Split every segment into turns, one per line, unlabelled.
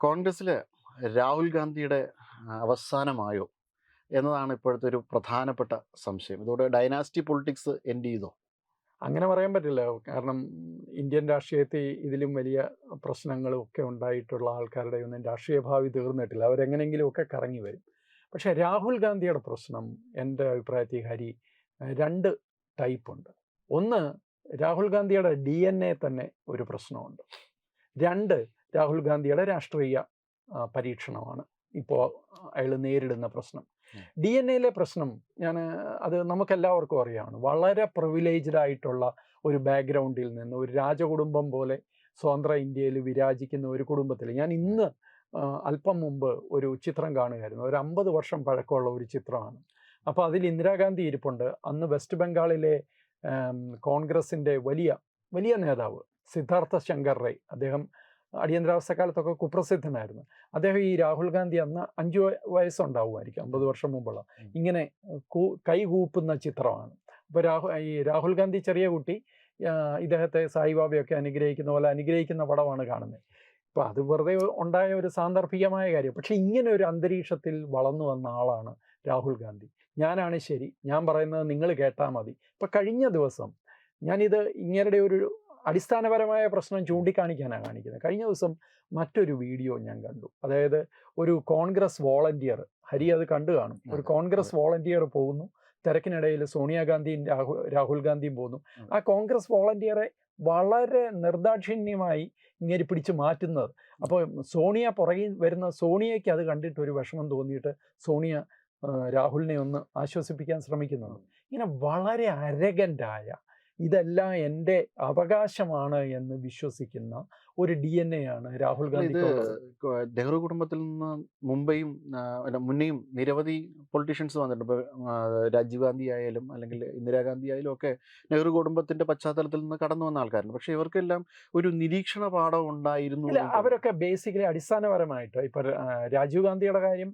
കോൺഗ്രസ്സിൽ രാഹുൽ ഗാന്ധിയുടെ അവസാനമായോ എന്നതാണ് ഇപ്പോഴത്തെ ഒരു പ്രധാനപ്പെട്ട സംശയം. ഇതോടെ ഡൈനാസ്റ്റി പൊളിറ്റിക്സ് എൻഡ് ചെയ്തോ?
അങ്ങനെ പറയാൻ പറ്റില്ല. കാരണം ഇന്ത്യൻ രാഷ്ട്രീയത്തിൽ ഇതിലും വലിയ പ്രശ്നങ്ങളും ഒക്കെ ഉണ്ടായിട്ടുള്ള ആൾക്കാരുടെ ഒന്നും രാഷ്ട്രീയ ഭാവി തീർന്നിട്ടില്ല. അവരെങ്ങനെങ്കിലുമൊക്കെ കറങ്ങി വരും. പക്ഷേ രാഹുൽ ഗാന്ധിയുടെ പ്രശ്നം എന്റെ അഭിപ്രായത്തിൽ ഹരി രണ്ട് ടൈപ്പുണ്ട് ഒന്ന് രാഹുൽ ഗാന്ധിയുടെ ഡി എൻ എ തന്നെ ഒരു പ്രശ്നമുണ്ട്. രണ്ട് രാഹുൽ ഗാന്ധിയുടെ രാഷ്ട്രീയ പരീക്ഷണമാണ്. ഇപ്പോൾ അയാൾ നേരിടുന്ന പ്രശ്നം. ഡി എൻ എയിലെ പ്രശ്നം ഞാൻ അത് നമുക്കെല്ലാവർക്കും അറിയാമാണ് വളരെ പ്രിവിലേജ്ഡ് ആയിട്ടുള്ള ഒരു ബാക്ക്ഗ്രൗണ്ടിൽ നിന്ന് ഒരു രാജകുടുംബം പോലെ സ്വതന്ത്ര ഇന്ത്യയിൽ വിരാജിക്കുന്ന ഒരു കുടുംബത്തിൽ ഞാൻ ഇന്ന് അല്പം മുമ്പ് ഒരു ചിത്രം കാണുകയായിരുന്നു. ഒരു അമ്പത് വർഷം പഴക്കമുള്ള ഒരു ചിത്രമാണ്. അപ്പോൾ അതിൽ ഇന്ദിരാഗാന്ധി ഇരിപ്പുണ്ട്. അന്ന് വെസ്റ്റ് ബംഗാളിലെ കോൺഗ്രസിന്റെ വലിയ വലിയ നേതാവ് സിദ്ധാർത്ഥ ശങ്കർ റൈ. അദ്ദേഹം അടിയന്തരാവസ്ഥ കാലത്തൊക്കെ കുപ്രസിദ്ധനായിരുന്നു. അദ്ദേഹം ഈ രാഹുൽ ഗാന്ധി അന്ന് അഞ്ചു വയ- വയസ്സുണ്ടാവുമായിരിക്കും അമ്പത് വർഷം മുമ്പുള്ള. ഇങ്ങനെ കൂ- കൈകൂപ്പുന്ന ചിത്രമാണ്. അപ്പോൾ രാഹുൽ ഈ രാഹുൽ ഗാന്ധി ചെറിയ കുട്ടി ഇദ്ദേഹത്തെ സായിബാബയൊക്കെ അനുഗ്രഹിക്കുന്ന പോലെ അനുഗ്രഹിക്കുന്ന പടമാണ് കാണുന്നത്. ഇപ്പം അത് വെറുതെ ഉണ്ടായ ഒരു സാന്ദർഭികമായ കാര്യം. പക്ഷേ ഇങ്ങനെ ഒരു അന്തരീക്ഷത്തിൽ വളർന്നു വന്ന ആളാണ് രാഹുൽ ഗാന്ധി. ഞാനാണ് ശരി ഞാൻ പറയുന്നത് നിങ്ങൾ കേട്ടാൽ മതി. ഇപ്പം കഴിഞ്ഞ ദിവസം ഞാനിത് ഇങ്ങേരുടെ ഒരു അടിസ്ഥാനപരമായ പ്രശ്നം ചൂണ്ടിക്കാണിക്കാനാണ് കാണിക്കുന്നത്. കഴിഞ്ഞ ദിവസം മറ്റൊരു വീഡിയോ ഞാൻ കണ്ടു. അതായത് ഒരു കോൺഗ്രസ് വോളണ്ടിയർ ഹരി അത് കണ്ടു കാണും. ഒരു കോൺഗ്രസ് വോളണ്ടിയർ പോകുന്നു. തിരക്കിനിടയിൽ സോണിയാഗാന്ധിയും രാഹുൽ രാഹുൽ ഗാന്ധിയും പോകുന്നു. ആ. കോൺഗ്രസ് വോളണ്ടിയറെ വളരെ നിർദാക്ഷിണ്യമായി ഇങ്ങനെ പിടിച്ച് മാറ്റുന്നത്. അപ്പോൾ സോണിയ പുറകിൽ വരുന്ന സോണിയയ്ക്ക് അത് കണ്ടിട്ട് ഒരു വിഷമം തോന്നിയിട്ട് സോണിയ രാഹുലിനെ ഒന്ന് ആശ്വസിപ്പിക്കാൻ ശ്രമിക്കുന്നത് ഇങ്ങനെ വളരെ അരഗന്റായ ഇതെല്ലാം എന്റെ അവകാശമാണ് എന്ന് വിശ്വസിക്കുന്ന ഒരു ഡി എൻ എ ആണ് രാഹുൽ
ഗാന്ധി നെഹ്റു കുടുംബത്തിൽ നിന്ന് മുംബൈയും മുന്നേയും നിരവധി പൊളിറ്റീഷ്യൻസ് വന്നിട്ടുണ്ട്. ഇപ്പോൾ രാജീവ് ഗാന്ധി ആയാലും അല്ലെങ്കിൽ ഇന്ദിരാഗാന്ധി ആയാലും ഒക്കെ നെഹ്റു കുടുംബത്തിന്റെ പശ്ചാത്തലത്തിൽ നിന്ന് കടന്നു വന്ന ആൾക്കാരുണ്ട്. പക്ഷെ ഇവർക്കെല്ലാം ഒരു നിരീക്ഷണ പാഠം ഉണ്ടായിരുന്നു.
അവരൊക്കെ ബേസിക്കലി അടിസ്ഥാനപരമായിട്ട് ഇപ്പൊ രാജീവ് ഗാന്ധിയുടെ കാര്യം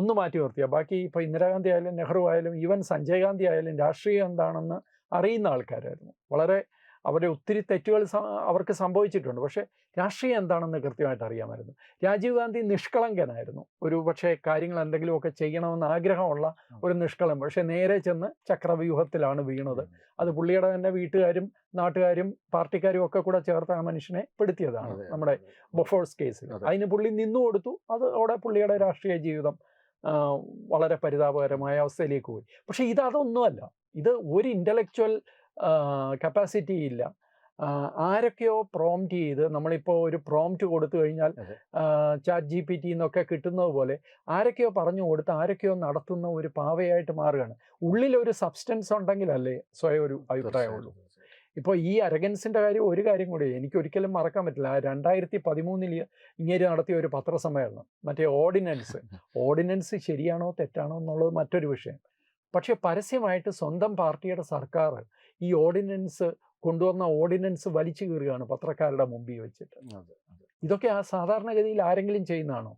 ഒന്ന് മാറ്റി നിർത്തിയ. ബാക്കി ഇപ്പൊ ഇന്ദിരാഗാന്ധി ആയാലും നെഹ്റു ആയാലും ഈവൻ സഞ്ജയ് ഗാന്ധി ആയാലും രാഷ്ട്രീയം എന്താണെന്ന് അറിയുന്ന ആൾക്കാരായിരുന്നു. വളരെ അവരെ ഒത്തിരി തെറ്റുകൾ അവർക്ക് സംഭവിച്ചിട്ടുണ്ട്. പക്ഷേ രാഷ്ട്രീയം എന്താണെന്ന് കൃത്യമായിട്ട് അറിയാമായിരുന്നു. രാജീവ് ഗാന്ധി നിഷ്കളങ്കനായിരുന്നു. ഒരു പക്ഷേ കാര്യങ്ങൾ എന്തെങ്കിലുമൊക്കെ ചെയ്യണമെന്ന് ആഗ്രഹമുള്ള ഒരു നിഷ്കളം പക്ഷേ നേരെ ചെന്ന് ചക്രവ്യൂഹത്തിലാണ് വീണത്. അത് പുള്ളിയുടെ തന്നെ വീട്ടുകാരും നാട്ടുകാരും പാർട്ടിക്കാരും ഒക്കെ കൂടെ ചേർത്ത് ആ മനുഷ്യനെ പെടുത്തിയതാണ് നമ്മുടെ. ബൊഫോഴ്സ് കേസിൽ. അതിന് പുള്ളി നിന്നു കൊടുത്തു. അത് അവിടെ പുള്ളിയുടെ രാഷ്ട്രീയ ജീവിതം വളരെ പരിതാപകരമായ അവസ്ഥയിലേക്ക് പോയി. പക്ഷേ ഇത് അതൊന്നുമല്ല. ഇത് ഒരു ഇന്റലക്ച്വൽ കപ്പാസിറ്റി ഇല്ല. ആരൊക്കെയോ പ്രോംപ്റ്റ് ചെയ്ത് നമ്മളിപ്പോൾ ഒരു പ്രോംപ്റ്റ് കൊടുത്തു കഴിഞ്ഞാൽ ചാറ്റ് ജി പി ടി എന്നൊക്കെ കിട്ടുന്നത് പോലെ ആരൊക്കെയോ പറഞ്ഞു കൊടുത്ത് ആരൊക്കെയോ നടത്തുന്ന ഒരു പാവയായിട്ട് മാറുകയാണ്. ഉള്ളിലൊരു സബ്സ്റ്റൻസ് ഉണ്ടെങ്കിലല്ലേ സ്വയം ഒരു അഭിപ്രായമുള്ളൂ. ഇപ്പോൾ ഈ അരഗൻസിന്റെ കാര്യം ഒരു കാര്യം കൂടി എനിക്ക് ഒരിക്കലും മറക്കാൻ പറ്റില്ല. ആ രണ്ടായിരത്തി പതിമൂന്നിൽ ഇങ്ങനെ നടത്തിയ ഒരു പത്രസമ്മേളനം മറ്റേ ഓർഡിനൻസ്. ഓർഡിനൻസ് ശരിയാണോ തെറ്റാണോ എന്നുള്ളത് മറ്റൊരു വിഷയം. പക്ഷേ പരസ്യമായിട്ട് സ്വന്തം പാർട്ടിയുടെ സർക്കാർ ഈ ഓർഡിനൻസ് കൊണ്ടുവന്ന ഓർഡിനൻസ് വലിച്ചു കീറുകയാണ് പത്രക്കാരുടെ മുമ്പിൽ വെച്ചിട്ട്. ഇതൊക്കെ ആ സാധാരണഗതിയിൽ ആരെങ്കിലും ചെയ്യുന്നതാണോ?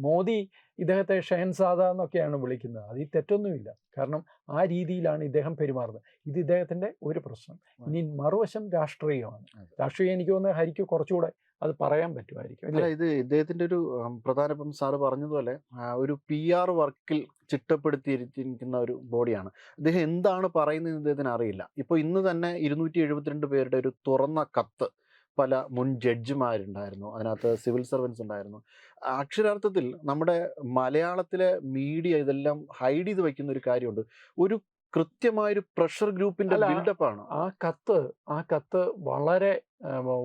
മോദി ഇദ്ദേഹത്തെ ഷെഹൻസാദ എന്നൊക്കെയാണ് വിളിക്കുന്നത്. അതിൽ തെറ്റൊന്നുമില്ല. കാരണം ആ രീതിയിലാണ് ഇദ്ദേഹം പെരുമാറുന്നത്. ഇത് ഇദ്ദേഹത്തിന്റെ ഒരു പ്രശ്നം. ഇനി മറുവശം രാഷ്ട്രീയമാണ്. രാഷ്ട്രീയം എനിക്ക് തോന്നുന്നത് ഹരിക്ക് കുറച്ചുകൂടെ അത് പറയാൻ പറ്റുമായിരിക്കും
അല്ല? ഇത് ഇദ്ദേഹത്തിന്റെ ഒരു പ്രധാന ഇപ്പം സാറ് പറഞ്ഞതുപോലെ ഒരു പി ആർ വർക്കിൽ ചിട്ടപ്പെടുത്തിയിരിക്കുന്ന ഒരു ബോഡിയാണ്. അദ്ദേഹം എന്താണ് പറയുന്നത് ഇദ്ദേഹത്തിന് അറിയില്ല. ഇപ്പോൾ ഇന്ന് തന്നെ ഇരുന്നൂറ്റി എഴുപത്തിരണ്ട് പേരുടെ ഒരു തുറന്ന കത്ത് പല മുൻ ജഡ്ജിമാരുണ്ടായിരുന്നു. അതിനകത്ത് സിവിൽ സർവൻസ് ഉണ്ടായിരുന്നു. അക്ഷരാർത്ഥത്തിൽ നമ്മുടെ മലയാളത്തിലെ മീഡിയ ഇതെല്ലാം ഹൈഡ് ചെയ്ത് വെക്കുന്ന ഒരു കാര്യമുണ്ട്. ഒരു കൃത്യമായൊരു പ്രഷർ ഗ്രൂപ്പിന്റെ ബിൽഡപ്പ് ആണ്
ആ കത്ത് ആ കത്ത് വളരെ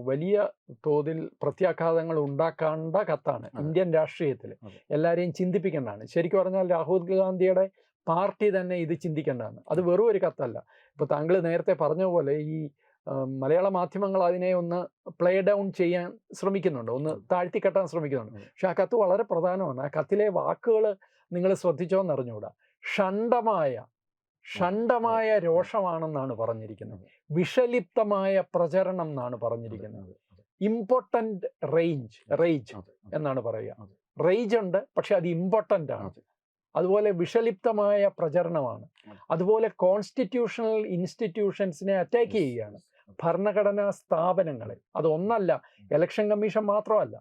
വലിയ തോതിൽ പ്രത്യാഘാതങ്ങൾ ഉണ്ടാക്കേണ്ട കത്താണ് ഇന്ത്യൻ രാഷ്ട്രീയത്തിൽ. എല്ലാവരെയും ചിന്തിപ്പിക്കേണ്ടതാണ്. ശരിക്കും പറഞ്ഞാൽ രാഹുൽ ഗാന്ധിയുടെ പാർട്ടി തന്നെ ഇത് ചിന്തിക്കേണ്ടതാണ്. അത് വെറും ഒരു കത്തല്ല. ഇപ്പോൾ താങ്കൾ നേരത്തെ പറഞ്ഞ പോലെ ഈ മലയാള മാധ്യമങ്ങൾ അതിനെ ഒന്ന് പ്ലേ ഡൗൺ ചെയ്യാൻ ശ്രമിക്കുന്നുണ്ട്. ഒന്ന്
താഴ്ത്തി
താഴ്ത്തിക്കെട്ടാൻ ശ്രമിക്കുന്നുണ്ട്. പക്ഷെ ആ കത്ത് വളരെ പ്രധാനമാണ്. ആ കത്തിലെ വാക്കുകൾ നിങ്ങൾ ശ്രദ്ധിച്ചോന്ന് അറിഞ്ഞുകൂടാ. ഷണ്ടമായ ഷണ്ടമായ രോഷമാണെന്നാണ് പറഞ്ഞിരിക്കുന്നത്. വിഷലിപ്തമായ പ്രചരണം എന്നാണ് പറഞ്ഞിരിക്കുന്നത്. Important range
range.
എന്നാണ് പറയുക. റേഞ്ച് ഉണ്ട് പക്ഷെ അത് ഇമ്പോർട്ടന്റ് ആണ് അതുപോലെ വിഷലിപ്തമായ പ്രചരണമാണ്. അതുപോലെ കോൺസ്റ്റിറ്റ്യൂഷണൽ ഇൻസ്റ്റിറ്റ്യൂഷൻസിനെ അറ്റാക്ക് ചെയ്യുകയാണ്. ഭരണഘടനാ സ്ഥാപനങ്ങളെ. അത് ഒന്നല്ല ഇലക്ഷൻ കമ്മീഷൻ മാത്രമല്ല.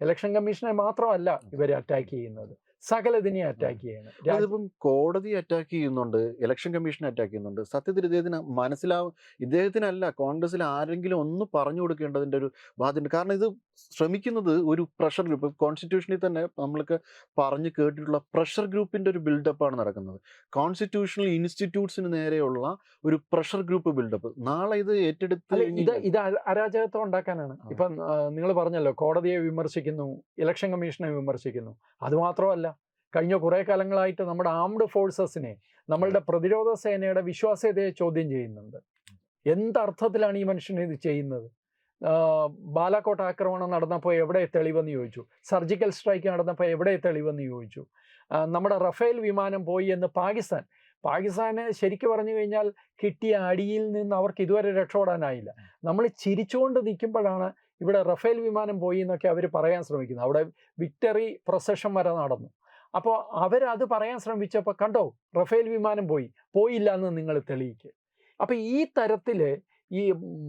ഇലക്ഷൻ കമ്മീഷനെ മാത്രമല്ല ഇവർ അറ്റാക്ക് ചെയ്യുന്നത്. സകലതിനെ അറ്റാക്ക് ചെയ്യണം.
അതിപ്പം കോടതി അറ്റാക്ക് ചെയ്യുന്നുണ്ട് ഇലക്ഷൻ കമ്മീഷൻ അറ്റാക്ക് ചെയ്യുന്നുണ്ട്. സത്യത്തിൽ ഇദ്ദേഹത്തിന് മനസ്സിലാവും ഇദ്ദേഹത്തിനല്ല കോൺഗ്രസ്സിൽ ആരെങ്കിലും ഒന്ന് പറഞ്ഞു കൊടുക്കേണ്ടതിന്റെ ഒരു ബാധ്യത കാരണം ഇത് ശ്രമിക്കുന്നത് ഒരു പ്രഷർ ഗ്രൂപ്പ് കോൺസ്റ്റിറ്റ്യൂഷനിൽ തന്നെ നമ്മൾക്ക് പറഞ്ഞു കേട്ടിട്ടുള്ള പ്രഷർ ഗ്രൂപ്പിന്റെ ഒരു ബിൽഡപ്പാണ് നടക്കുന്നത്. കോൺസ്റ്റിറ്റ്യൂഷണൽ ഇൻസ്റ്റിറ്റ്യൂട്ട്സിന് നേരെയുള്ള ഒരു പ്രഷർ ഗ്രൂപ്പ് ബിൽഡപ്പ് നാളെ ഇത് ഏറ്റെടുത്ത്
ഇത് ഇത് അരാജകത്വം ഉണ്ടാക്കാനാണ്. ഇപ്പം നിങ്ങൾ പറഞ്ഞല്ലോ കോടതിയെ വിമർശിക്കുന്നു ഇലക്ഷൻ കമ്മീഷനെ വിമർശിക്കുന്നു. അതുമാത്രമല്ല കഴിഞ്ഞ കുറേ കാലങ്ങളായിട്ട് നമ്മുടെ ആംഡ് ഫോഴ്സസിനെ നമ്മളുടെ പ്രതിരോധ സേനയുടെ വിശ്വാസ്യതയെ ചോദ്യം ചെയ്യുന്നുണ്ട്. എന്തർത്ഥത്തിലാണ് ഈ മനുഷ്യൻ ഇത് ചെയ്യുന്നത്? ബാലാക്കോട്ട് ആക്രമണം നടന്നപ്പോൾ എവിടെ തെളിവെന്ന് ചോദിച്ചു. സർജിക്കൽ സ്ട്രൈക്ക് നടന്നപ്പോൾ എവിടെ തെളിവെന്ന് ചോദിച്ചു. നമ്മുടെ റഫേൽ വിമാനം പോയി എന്ന് പാകിസ്ഥാൻ. പാകിസ്ഥാന് ശരിക്കും പറഞ്ഞു കഴിഞ്ഞാൽ കിട്ടിയ അടിയിൽ നിന്ന് അവർക്ക് ഇതുവരെ രക്ഷപ്പെടാനായില്ല. നമ്മൾ ചിരിച്ചുകൊണ്ട് നിൽക്കുമ്പോഴാണ് ഇവിടെ റഫേൽ വിമാനം പോയി എന്നൊക്കെ അവർ പറയാൻ ശ്രമിക്കുന്നത്. അവിടെ വിക്ടറി പ്രൊസഷൻ വരെ നടന്നു. അപ്പോൾ അവരത് പറയാൻ ശ്രമിച്ചപ്പോൾ കണ്ടോ റഫേൽ വിമാനം പോയി. പോയില്ല എന്ന് നിങ്ങൾ തെളിയിക്കുക അപ്പോൾ ഈ തരത്തിൽ ഈ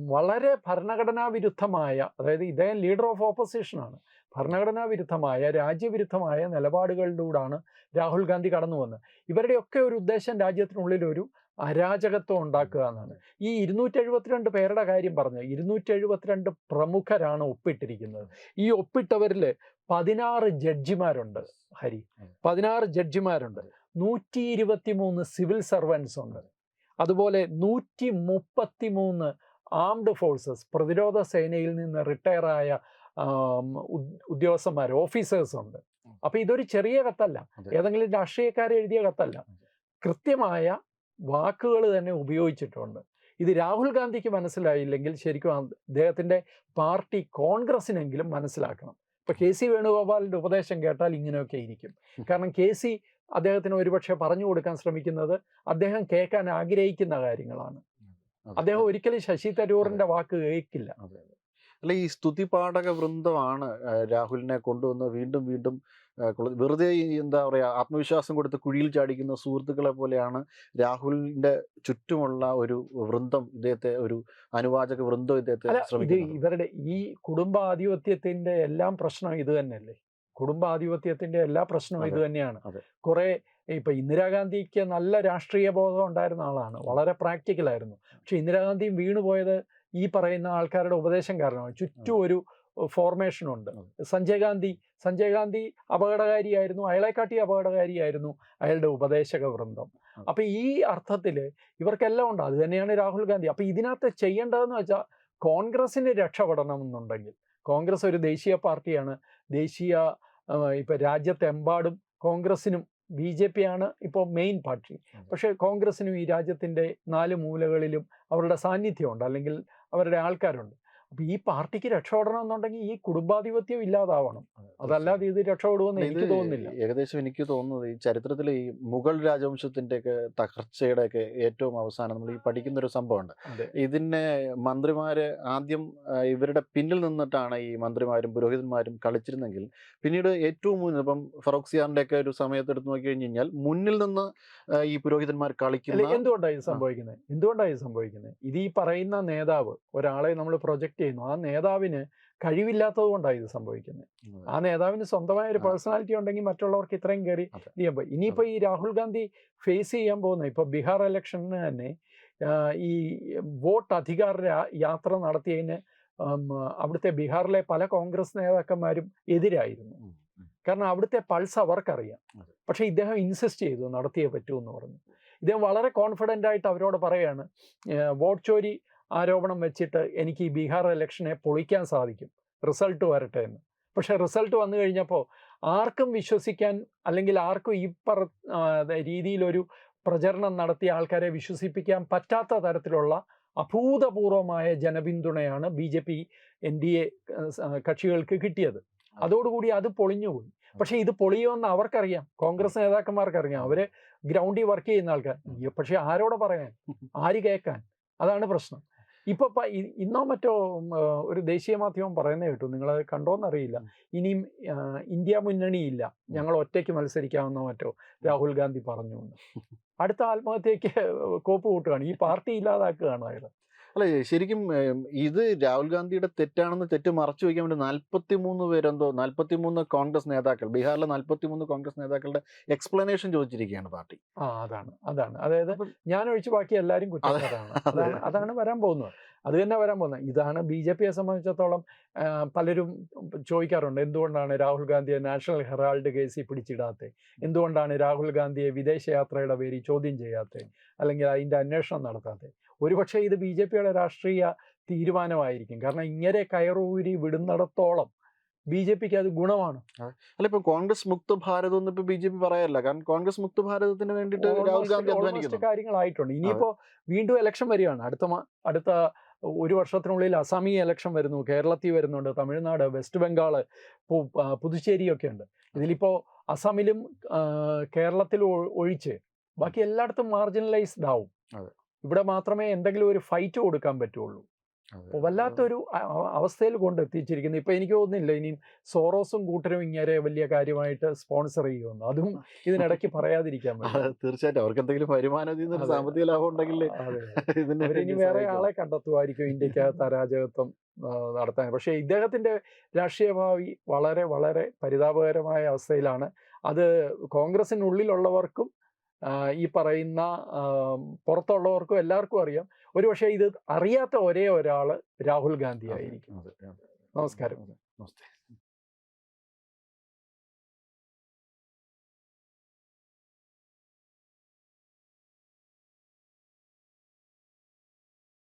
വളരെ ഭരണഘടനാ വിരുദ്ധമായ അതായത് ഇദ്ദേഹം ലീഡർ ഓഫ് ഓപ്പോസിഷനാണ് ഭരണഘടനാ വിരുദ്ധമായ രാജ്യവിരുദ്ധമായ നിലപാടുകളിലൂടെയാണ് രാഹുൽ ഗാന്ധി കടന്നു വന്നത് ഇവരുടെയൊക്കെ ഒരു ഉദ്ദേശം രാജ്യത്തിനുള്ളിൽ ഒരു അരാജകത്വം ഉണ്ടാക്കുക എന്നാണ്. ഈ ഇരുന്നൂറ്റി എഴുപത്തിരണ്ട് പേരുടെ കാര്യം പറഞ്ഞു. ഇരുന്നൂറ്റി എഴുപത്തിരണ്ട് പ്രമുഖരാണ് ഒപ്പിട്ടിരിക്കുന്നത്. ഈ ഒപ്പിട്ടവരിൽ പതിനാറ് ജഡ്ജിമാരുണ്ട് ഹരി. പതിനാറ് ജഡ്ജിമാരുണ്ട്. നൂറ്റി ഇരുപത്തി മൂന്ന് സിവിൽ സർവൻസ് ഉണ്ട് അതുപോലെ നൂറ്റി മുപ്പത്തി മൂന്ന് ആംഡ് ഫോഴ്സസ് പ്രതിരോധ സേനയിൽ നിന്ന് റിട്ടയറായ ഉദ്യോഗസ്ഥന്മാർ ഓഫീസേഴ്സ് ഉണ്ട് അപ്പൊ ഇതൊരു ചെറിയ കത്തല്ല. ഏതെങ്കിലും രാഷ്ട്രീയക്കാർ എഴുതിയ കത്തല്ല. കൃത്യമായ വാക്കുകൾ തന്നെ ഉപയോഗിച്ചിട്ടുണ്ട്. ഇത് രാഹുൽ ഗാന്ധിക്ക് മനസ്സിലായില്ലെങ്കിൽ ശരിക്കും അദ്ദേഹത്തിന്റെ പാർട്ടി കോൺഗ്രസിനെങ്കിലും മനസ്സിലാക്കണം. ഇപ്പൊ കെ സി വേണുഗോപാലിന്റെ ഉപദേശം കേട്ടാൽ ഇങ്ങനെയൊക്കെ ഇരിക്കും. കാരണം കെ സി അദ്ദേഹത്തിന് ഒരുപക്ഷെ പറഞ്ഞു കൊടുക്കാൻ ശ്രമിക്കുന്നത് അദ്ദേഹം കേൾക്കാൻ ആഗ്രഹിക്കുന്ന കാര്യങ്ങളാണ്. അദ്ദേഹം ഒരിക്കലും ശശി തരൂറിന്റെ വാക്ക് കേൾക്കില്ല.
അല്ല ഈ സ്തുതിപാഠക വൃന്ദമാണ് രാഹുലിനെ കൊണ്ടുവന്ന് വീണ്ടും വീണ്ടും വെറുതെ എന്താ പറയുക ആത്മവിശ്വാസം കൊടുത്ത് കുഴിയിൽ ചാടിക്കുന്ന സുഹൃത്തുക്കളെ പോലെയാണ് രാഹുലിന്റെ ചുറ്റുമുള്ള ഒരു വൃന്ദം ഇദ്ദേഹത്തെ ഒരു അനുവാചക വൃന്ദം ഇദ്ദേഹത്തെ
ഇത് ഇവരുടെ ഈ കുടുംബാധിപത്യത്തിന്റെ എല്ലാം പ്രശ്നം ഇത് തന്നെയല്ലേ? കുടുംബാധിപത്യത്തിന്റെ എല്ലാ പ്രശ്നവും ഇത് തന്നെയാണ്. കുറെ ഇപ്പൊ ഇന്ദിരാഗാന്ധിക്ക് നല്ല രാഷ്ട്രീയ ബോധം ഉണ്ടായിരുന്ന ആളാണ് വളരെ പ്രാക്ടിക്കൽ ആയിരുന്നു പക്ഷെ ഇന്ദിരാഗാന്ധിയും വീണുപോയത് ഈ പറയുന്ന ആൾക്കാരുടെ ഉപദേശം കാരണമാണ്. ചുറ്റും ഒരു ഫോർമേഷൻ ഉണ്ട്. സഞ്ജയ് ഗാന്ധി സഞ്ജയ് ഗാന്ധി അപകടകാരിയായിരുന്നു. അയാളെക്കാട്ടി അപകടകാരിയായിരുന്നു അയാളുടെ ഉപദേശക വൃന്ദം. അപ്പൊ ഈ അർത്ഥത്തിൽ ഇവർക്കെല്ലാം ഉണ്ട്. അത് തന്നെയാണ് രാഹുൽ ഗാന്ധി. അപ്പൊ ഇതിനകത്ത് ചെയ്യേണ്ടതെന്ന് വെച്ചാൽ കോൺഗ്രസിന് രക്ഷപ്പെടണം എന്നുണ്ടെങ്കിൽ കോൺഗ്രസ് ഒരു ദേശീയ പാർട്ടിയാണ്. ദേശീയ ഇപ്പൊ രാജ്യത്തെമ്പാടും കോൺഗ്രസിനും ബി ജെ പി ആണ് ഇപ്പോൾ മെയിൻ പാർട്ടി പക്ഷേ കോൺഗ്രസിനും ഈ രാജ്യത്തിന്റെ നാല് മൂലകളിലും അവരുടെ സാന്നിധ്യമുണ്ട്. അല്ലെങ്കിൽ അവരുടെ ആൾക്കാരുണ്ട്. അപ്പൊ ഈ പാർട്ടിക്ക് രക്ഷപ്പെടണം എന്നുണ്ടെങ്കിൽ ഈ കുടുംബാധിപത്യം ഇല്ലാതാവണം. അതല്ലാതെ ഇത് രക്ഷപ്പെടുമെന്ന് എനിക്ക് തോന്നുന്നില്ല.
ഏകദേശം എനിക്ക് തോന്നുന്നത് ഈ ചരിത്രത്തിൽ ഈ മുഗൾ രാജവംശത്തിന്റെ ഒക്കെ തകർച്ചയുടെ ഒക്കെ ഏറ്റവും അവസാനം നമ്മൾ ഈ പഠിക്കുന്ന ഒരു സംഭവമുണ്ട് ഇതിനെ മന്ത്രിമാര് ആദ്യം ഇവരുടെ പിന്നിൽ നിന്നിട്ടാണ് ഈ മന്ത്രിമാരും പുരോഹിതന്മാരും കളിച്ചിരുന്നെങ്കിൽ പിന്നീട് ഏറ്റവും മുന്നിൽ ഇപ്പം ഫറോക്ക് സിയാറിന്റെ ഒക്കെ ഒരു സമയത്ത് എടുത്ത് നോക്കി കഴിഞ്ഞു കഴിഞ്ഞാൽ മുന്നിൽ നിന്ന് ഈ പുരോഹിതന്മാർ
കളിക്കുന്നത്
കളിക്കുന്ന
എന്തുകൊണ്ടാണ് ഇത് സംഭവിക്കുന്നത് എന്തുകൊണ്ടാണ് ഇത് സംഭവിക്കുന്നത് ഇത് ഈ പറയുന്ന നേതാവ് ഒരാളെ നമ്മൾ പ്രൊജക്ട് ചെയ്യുന്നു. ആ നേതാവിന് കഴിവില്ലാത്തത് കൊണ്ടാണ് ഇത് സംഭവിക്കുന്നത്. ആ നേതാവിന് സ്വന്തമായ ഒരു. പേഴ്സണാലിറ്റി ഉണ്ടെങ്കിൽ മറ്റുള്ളവർക്ക് ഇത്രയും കയറി
ചെയ്യുമ്പോൾ
ചെയ്യാൻ പറ്റും ഇനിയിപ്പോ ഈ രാഹുൽ ഗാന്ധി ഫേസ് ചെയ്യാൻ പോകുന്ന ഇപ്പൊ ബീഹാർ ഇലക്ഷന് തന്നെ ഈ വോട്ട് അധികാര യാത്ര നടത്തിയതിന് അവിടുത്തെ ബീഹാറിലെ പല കോൺഗ്രസ് നേതാക്കന്മാരും എതിരായിരുന്നു. കാരണം അവിടുത്തെ പൾസ് അവർക്കറിയാം.
പക്ഷേ
പക്ഷെ ഇദ്ദേഹം ഇൻസിസ്റ്റ് ചെയ്തു നടത്തിയേ പറ്റൂ എന്ന് പറഞ്ഞു. ഇദ്ദേഹം വളരെ കോൺഫിഡന്റ് ആയിട്ട് അവരോട് പറയാണ് വോട്ട് ചോരി ആരോപണം വെച്ചിട്ട് എനിക്ക് ഈ ബീഹാർ ഇലക്ഷനെ പൊളിക്കാൻ സാധിക്കും. റിസൾട്ട് വരട്ടെ എന്ന്. പക്ഷെ റിസൾട്ട് വന്നു കഴിഞ്ഞപ്പോൾ ആർക്കും വിശ്വസിക്കാൻ അല്ലെങ്കിൽ ആർക്കും ഈ പറ രീതിയിലൊരു പ്രചരണം നടത്തിയ ആൾക്കാരെ വിശ്വസിപ്പിക്കാൻ പറ്റാത്ത തരത്തിലുള്ള അഭൂതപൂർവമായ ജനപിന്തുണയാണ് B J P N D A കക്ഷികൾക്ക് കിട്ടിയത്. അതോടുകൂടി അത് പൊളിഞ്ഞുപോയി പക്ഷേ ഇത് പൊളിയുമെന്ന് അവർക്കറിയാം. കോൺഗ്രസ് നേതാക്കന്മാർക്കറിയാം. അവർ ഗ്രൗണ്ടിൽ വർക്ക് ചെയ്യുന്ന ആൾക്കാർ. പക്ഷേ ആരോടെ പറയാൻ? ആര് കേൾക്കാൻ? അതാണ് പ്രശ്നം. ഇപ്പൊ ഇന്നോ മറ്റോ ഒരു ദേശീയ മാധ്യമം പറയുന്നത് കേട്ടു. നിങ്ങൾ കണ്ടോന്നറിയില്ല ഇനിയും ഇന്ത്യ ഇന്ത്യ മുന്നണിയില്ല ഞങ്ങൾ ഒറ്റയ്ക്ക് മത്സരിക്കാമെന്നോ മറ്റോ രാഹുൽ ഗാന്ധി പറഞ്ഞു അടുത്ത ആത്മഹത്യക്ക് കോപ്പ് കൂട്ടുകയാണ്. ഈ പാർട്ടി ഇല്ലാതാക്കുകയാണ് അയാൾ
അല്ല ശരിക്കും ഇത് രാഹുൽ ഗാന്ധിയുടെ തെറ്റാണെന്ന് തെറ്റ് മറച്ചു വയ്ക്കാൻ വേണ്ടി നാൽപ്പത്തി മൂന്ന് പേരെന്തോ നാൽപ്പത്തി മൂന്ന് കോൺഗ്രസ് നേതാക്കൾ ബീഹാറിലെ നാൽപ്പത്തി മൂന്ന് കോൺഗ്രസ് നേതാക്കളുടെ എക്സ്പ്ലനേഷൻ ചോദിച്ചിരിക്കുകയാണ് പാർട്ടി.
ആ അതാണ് അതാണ്. അതായത് ഞാൻ ഒഴിച്ച് ബാക്കി എല്ലാവരും കുറ്റക്കാരാണ് അതാണ്. അതാണ് വരാൻ പോകുന്നത്. അത് തന്നെ വരാൻ പോകുന്നത്. ഇതാണ് ബി ജെ പിയെ സംബന്ധിച്ചിടത്തോളം പലരും ചോദിക്കാറുണ്ട്. എന്തുകൊണ്ടാണ് രാഹുൽ ഗാന്ധിയെ നാഷണൽ ഹെറാൾഡ് കേസിൽ പിടിച്ചിടാത്തത് എന്തുകൊണ്ടാണ് രാഹുൽ ഗാന്ധിയെ വിദേശയാത്രയുടെ പേരിൽ ചോദ്യം ചെയ്യാത്തത് അല്ലെങ്കിൽ അതിന്റെ അന്വേഷണം നടത്താത്തത് ഒരുപക്ഷെ ഇത് ബി ജെ പിയുടെ രാഷ്ട്രീയ തീരുമാനമായിരിക്കും. കാരണം ഇങ്ങനെ കയറൂരി വിടുന്നിടത്തോളം ബി ജെ പിക്ക് അത് ഗുണമാണ്.
അല്ല ഇപ്പൊ കോൺഗ്രസ് മുക്ത ഭാരതം എന്ന് ഇപ്പൊ ബി ജെ പി പറയല്ല. കാരണം കോൺഗ്രസ് മുക്ത ഭാരതത്തിന് വേണ്ടിയിട്ട് രാഹുൽ ഗാന്ധി അധ്വാനിക്കുന്നു.
കാര്യങ്ങളായിട്ടുണ്ട്. ഇനിയിപ്പോ വീണ്ടും ഇലക്ഷൻ വരികയാണ്. അടുത്ത അടുത്ത ഒരു വർഷത്തിനുള്ളിൽ അസാമി ഇലക്ഷൻ വരുന്നു. കേരളത്തിൽ വരുന്നുണ്ട്. തമിഴ്നാട് വെസ്റ്റ് ബംഗാൾ പുതുച്ചേരി ഒക്കെ ഉണ്ട്. ഇതിലിപ്പോ അസാമിലും കേരളത്തിലും ഒഴിച്ച് ബാക്കി എല്ലായിടത്തും മാർജിനലൈസ്ഡ് ആവും. ഇവിടെ മാത്രമേ എന്തെങ്കിലും ഒരു ഫൈറ്റ് കൊടുക്കാൻ പറ്റുള്ളൂ. അപ്പോൾ വല്ലാത്തൊരു അവസ്ഥയിൽ കൊണ്ട് കൊണ്ടെത്തിച്ചിരിക്കുന്നു. ഇപ്പൊ എനിക്ക് തോന്നുന്നില്ല ഇനിയും സോറോസും കൂട്ടരും ഇങ്ങനെ വലിയ കാര്യമായിട്ട് സ്പോൺസർ ചെയ്യുമെന്ന്. അതും ഇതിനിടയ്ക്ക് പറയാതിരിക്കാൻ
തീർച്ചയായിട്ടും. അവർക്ക് എന്തെങ്കിലും
അതെ.
സാമ്പത്തിക ലാഭം ഉണ്ടെങ്കിൽ വേണ്ടി
വേറെ ആളെ കണ്ടെത്തുമായിരിക്കും ഇന്ത്യക്കകത്ത് അരാജകത്വം നടത്താൻ. പക്ഷേ ഇദ്ദേഹത്തിന്റെ രാഷ്ട്രീയ ഭാവി വളരെ വളരെ പരിതാപകരമായ അവസ്ഥയിലാണ്. അത് കോൺഗ്രസിനുള്ളിലുള്ളവർക്കും ഈ പറയുന്ന പുറത്തുള്ളവർക്കും എല്ലാവർക്കും അറിയാം. ഒരുപക്ഷെ ഇത് അറിയാത്ത ഒരേ ഒരാൾ രാഹുൽ ഗാന്ധി ആയിരിക്കും. നമസ്കാരം.
നമസ്തേ.